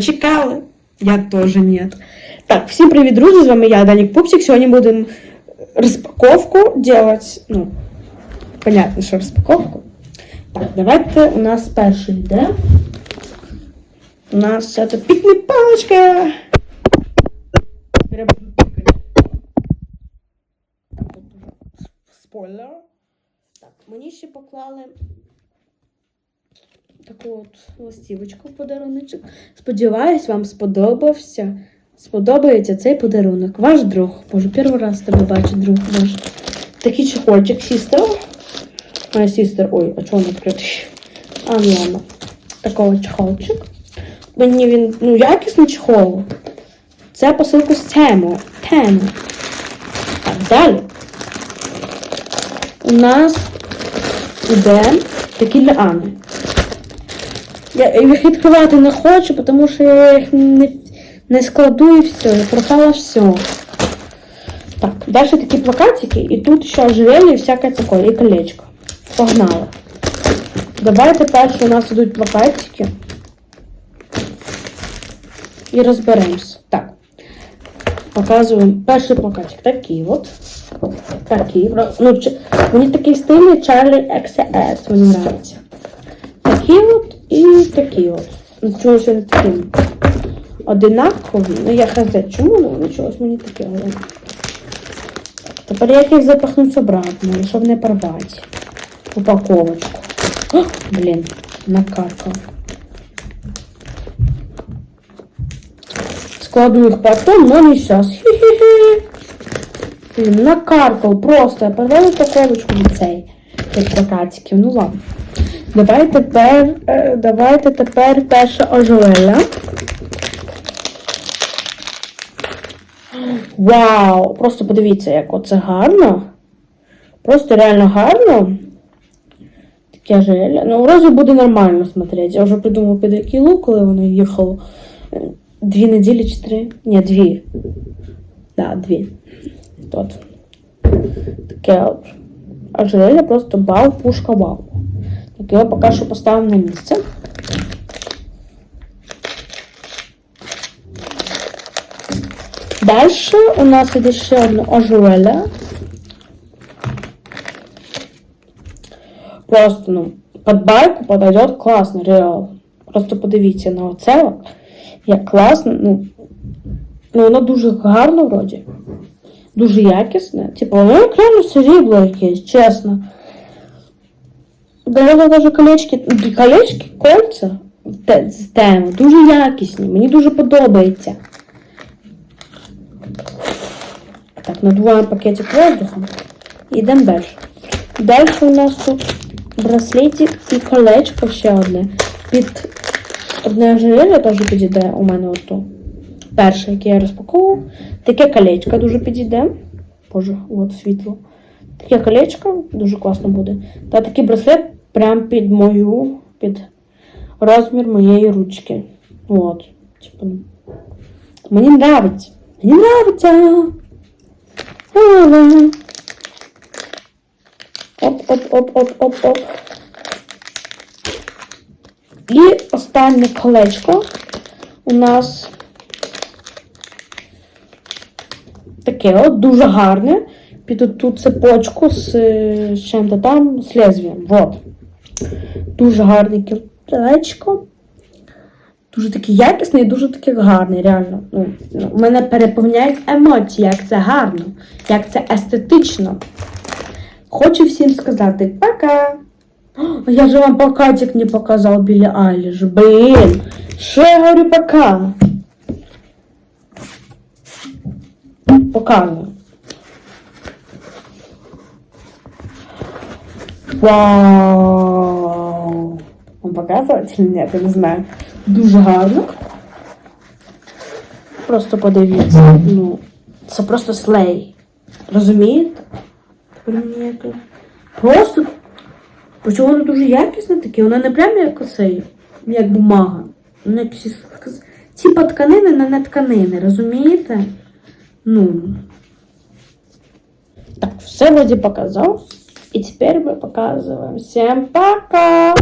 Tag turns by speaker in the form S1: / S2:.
S1: Чекали? Я теж ні. Так, всім привіт, друзі! З вами я, Данік Пупсик. Сьогодні будемо розпаковку делать. Ну, понятно, що розпаковку. Так, давайте у нас перший йде. У нас це пікні паличка. Тепер я буду пікати. Так, тут дуже Спойлер. Так, мені ще поклали таку от листівочку в подаруночок. Сподіваюсь, вам сподобався. Сподобається цей подарунок. Ваш друг. Боже, перший раз тебе бачу, друг наш. Такий чехольчик, сістер. Моя сістер. Ой, а чого він відкритий? А, ну ладно. Такого чехольчик. Мені він, ну, якісний чехол. Це посилку з тему. Тему. Так, далі. У нас іде такі для Ани. Я їх відкривати не хочу, тому що я їх не, не складу і все, і пропало все. Так, далі такі плакатики, і тут ще ожерелье і всяке таке, і колечко. Погнали. Давайте перші у нас ідуть плакатики. І розберемось. Так. Показуємо перший плакатик. Такий от. Такий. Ну, мені такий стильний Charlie XS, мені подобається. Такі от і такі от. Ну, чогось вони такі одинакові. Ну я хз, чому ну, вони чогось мені такі, але. Тепер як їх запахнуть обратно, щоб не порвати. Упаковочку. О, блін, накаркав. Складу їх потом, но не сейчас. Блін, накаркав просто. Я порвала упаковочку від цей. Від плакатиків. Ну ладно. Давай тепер, е, давайте тепер перше ожерелля. Вау! Просто подивіться, як оце гарно. Просто реально гарно. Таке ожерелля. Ну, вроде буде нормально смотреть. Я вже придумав під який лук, коли воно їхало. Дві неділі чи три? Ні, дві. Да, дві. От. Таке. Ожерелля просто бау, пушка вау. Так, його поки що поставимо на місце. Дальше у нас іде ще одне ожерелля. Просто, ну, под байку подойдет класно, реал. Просто подивіться на оце. Як класно, ну, ну воно дуже гарно вроді. Дуже якісне. Типу, воно як реально срібло якесь, чесно. Даже даже колечки, колечки, кольця з теми дуже якісні. Мені дуже подобається. Так, надуваємо пакетик воздухом і йдемо далі. Далі у нас тут браслетик і колечко ще одне. Під одне ожерелье теж підійде у мене ото. Перше, яке я розпаковував. Таке колечко дуже підійде. Боже, от світло. Таке колечко дуже класно буде. Та такий браслет прям під мою, під розмір моєї ручки. От. Типу, мені нравиться. Мені нравиться. Ла-ла. Оп, оп, оп, оп, оп, оп. І останнє колечко у нас таке от дуже гарне. Під ту цепочку е, з чим-то там, з лезвієм. Вот. Дуже гарне кілечко. Дуже такий якісний і дуже такий гарний, реально. Ну, ну, мене переповняють емоції, як це гарно, як це естетично. Хочу всім сказати пока. О, Я же вам плакатик не показав біля Айліш. Блін. Що я говорю пока? Показую. Вау! Вам показувати чи ні? Я не знаю. Дуже гарно. Просто подивіться. Ну, це просто слей. Розумієте? Тепер Просто. Причому воно дуже якісне таке, воно не прямо як оцей, як бумага. Воно якісь типа тканини, але не тканини, розумієте? Ну. Так, все вроде показал. И теперь мы показываем. Всем пока!